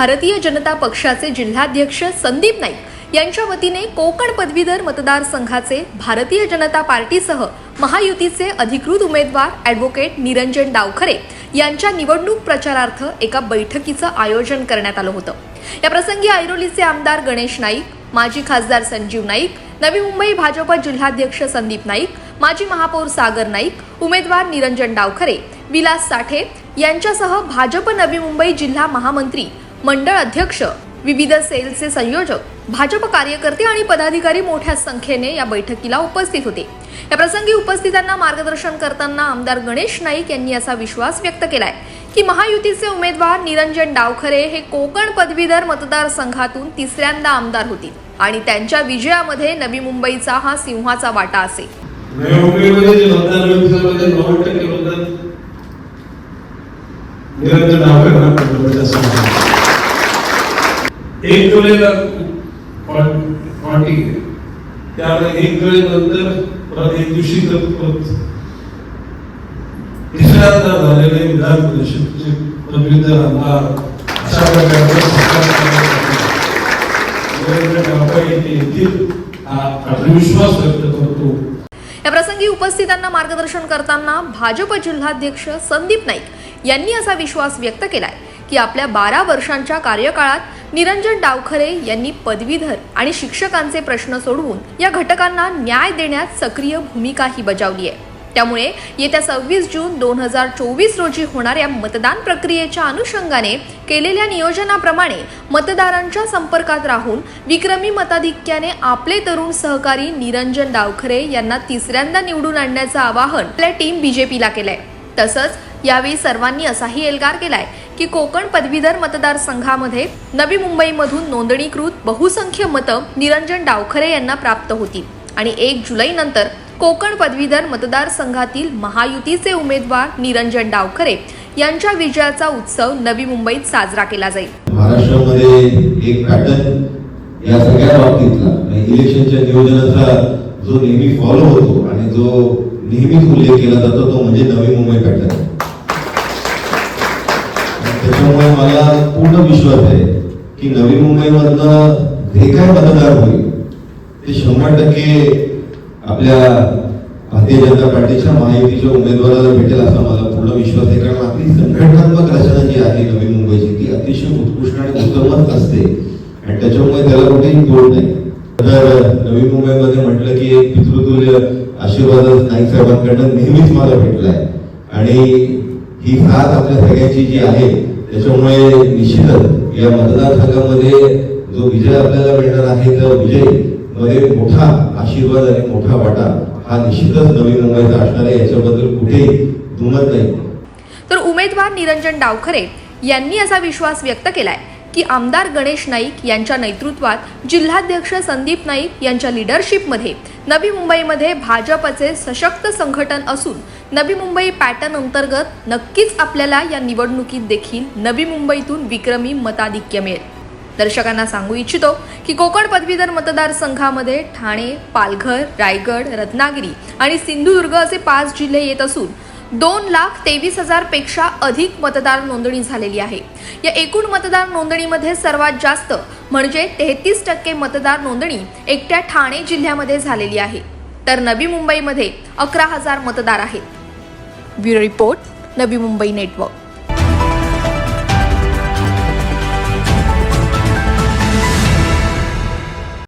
भारतीय जनता पक्षाचे जिल्हाध्यक्ष संदीप नाईक यांच्या वतीने कोकण पदवीधर मतदारसंघाचे भारतीय जनता पार्टीसह महायुतीचे अधिकृत उमेदवार ॲडव्होकेट निरंजन डावखरे यांच्या निवडणूक प्रचारार्थ एका बैठकीचं आयोजन करण्यात आलं होतं. या प्रसंगी ऐरोलीचे आमदार गणेश नाईक माजी खासदार संजीव नाईक नवी मुंबई भाजप जिल्हाध्यक्ष संदीप नाईक माजी महापौर सागर नाईक उमेदवार निरंजन डावखरे विलास साठे यांच्यासह भाजप नवी मुंबई जिल्हा महामंत्री मंडळ अध्यक्ष विविध सेलचे संयोजक भाजप कार्यकर्ते आणि पदाधिकारी मोठ्या संख्येने या बैठकीला उपस्थित होते. या प्रसंगी उपस्थितांना मार्गदर्शन करताना आमदार गणेश नाईक यांनी असा विश्वास व्यक्त केलाय की महायुतीचे उमेदवार निरंजन डावखरे हे कोकण पदवीधर मतदारसंघातून तिसऱ्यांदा आमदार होतील आणि त्यांच्या विजयामध्ये नवी मुंबईचा हा सिंहाचा वाटा असेल नवी मुंबईमध्ये जे मतदान होईल त्यामध्ये नव्वद टक्के मतदान निरंजन डावकर पडलं असं म्हणतात. एक जुलैला पार्टी त्यामुळे एक जुलै नंतर परत एक दिवशी तर परत तिसऱ्यांदा झालेले विधान परिषदेचे पदवीधर आमदार अशा प्रकारे सरकार विश्वास व्यक्त करतो. या प्रसंगी उपस्थितांना मार्गदर्शन करताना भाजप जिल्हाध्यक्ष संदीप नाईक यांनी असा विश्वास व्यक्त केलाय की आपल्या बारा वर्षांच्या कार्यकाळात निरंजन डावखरे यांनी पदवीधर आणि शिक्षकांचे प्रश्न सोडवून या घटकांना न्याय देण्यात सक्रिय भूमिकाही बजावली आहे. त्यामुळे येत्या सव्वीस जून दोन हजार चोवीस रोजी होणाऱ्या मतदान प्रक्रियेच्या अनुषंगाने केलेल्या नियोजनाप्रमाणे मतदारांच्या संपर्कात राहून विक्रमी मताधिक्याने आपले तरुण सहकारी निरंजन डावखरे यांना तिसऱ्यांदा निवडून आणण्याचं आवाहन आपल्या टीम बीजेपीला केलंय. तसंच यावेळी सर्वांनी असाही एल्गार केलाय की कोकण पदवीधर मतदारसंघामध्ये नवी मुंबईमधून नोंदणीकृत बहुसंख्य मतं निरंजन डावखरे यांना प्राप्त होतील आणि एक जुलैनंतर कोकण पदवीधर मतदारसंघातील महायुतीचे उमेदवार निरंजन डावखरे यांच्या विजयाचा उत्सव नवी मुंबईत साजरा केला जाईल. महाराष्ट्रामध्ये एक पॅटर्न या सगळ्या बाबतीतला इलेक्शनच्या नियोजनाचा जो नेहमी फॉलो होतो आणि जो नेहमीच उल्लेख केला जातो तो म्हणजे नवी मुंबई पॅटर्न. त्यामुळे मला पूर्ण विश्वास आहे की नवी मुंबईमधनं जे काय मतदार होईल ते शंभर टक्के आपल्या भारतीय जनता पार्टीच्या महायुतीच्या उमेदवाराला भेटेल असा मला पूर्ण विश्वास आहे. कारण आपली संघटनात्मक रचना जी आहे नवी मुंबईची ती अतिशय उत्कृष्ट आणि उत्तमच असते. आणि त्याच्यामुळे त्याला कुठेही तोड नाही. तर नवी मुंबईमध्ये म्हटलं की एक पितृतुल्य आशीर्वाद नाईक साहेबांकडनं नेहमीच मला भेटलाय. आणि ही साथ आपल्या सगळ्याची जी आहे त्याच्यामुळे निश्चितच या मतदारसंघामध्ये जो विजय आपल्याला मिळणार आहे त्या विजयमध्ये मोठा आशीर्वाद आणि मोठा वाटा हा निश्चितच नवी मुंबईचा असणार आहे. याच्याबद्दल कुठेही दुमत नाही. तर उमेदवार निरंजन डावखरे यांनी असा विश्वास व्यक्त केलाय. की आमदार गणेश नाईक यांच्या नेतृत्वात जिल्हाध्यक्ष संदीप नाईक यांच्या लिडरशिपमध्ये नवी मुंबईमध्ये भाजपचे सशक्त संघटन असून नवी मुंबई पॅटर्न अंतर्गत नक्कीच आपल्याला या निवडणुकीत देखील नवी मुंबईतून विक्रमी मताधिक्य मिळेल. दर्शकांना सांगू इच्छितो की कोकण पदवीधर मतदारसंघामध्ये ठाणे पालघर रायगड रत्नागिरी आणि सिंधुदुर्ग असे पाच जिल्हे येत असून दोन लाख तेवीस हजारपेक्षा अधिक मतदार नोंदणी झालेली आहे. या एकूण मतदार नोंदणीमध्ये सर्वात जास्त म्हणजे तेहतीस टक्के मतदार नोंदणी एकट्या ठाणे जिल्ह्यामध्ये झालेली आहे. तर नवी मुंबईमध्ये अकरा हजार मतदार आहेत. Bureau report Navi Mumbai network.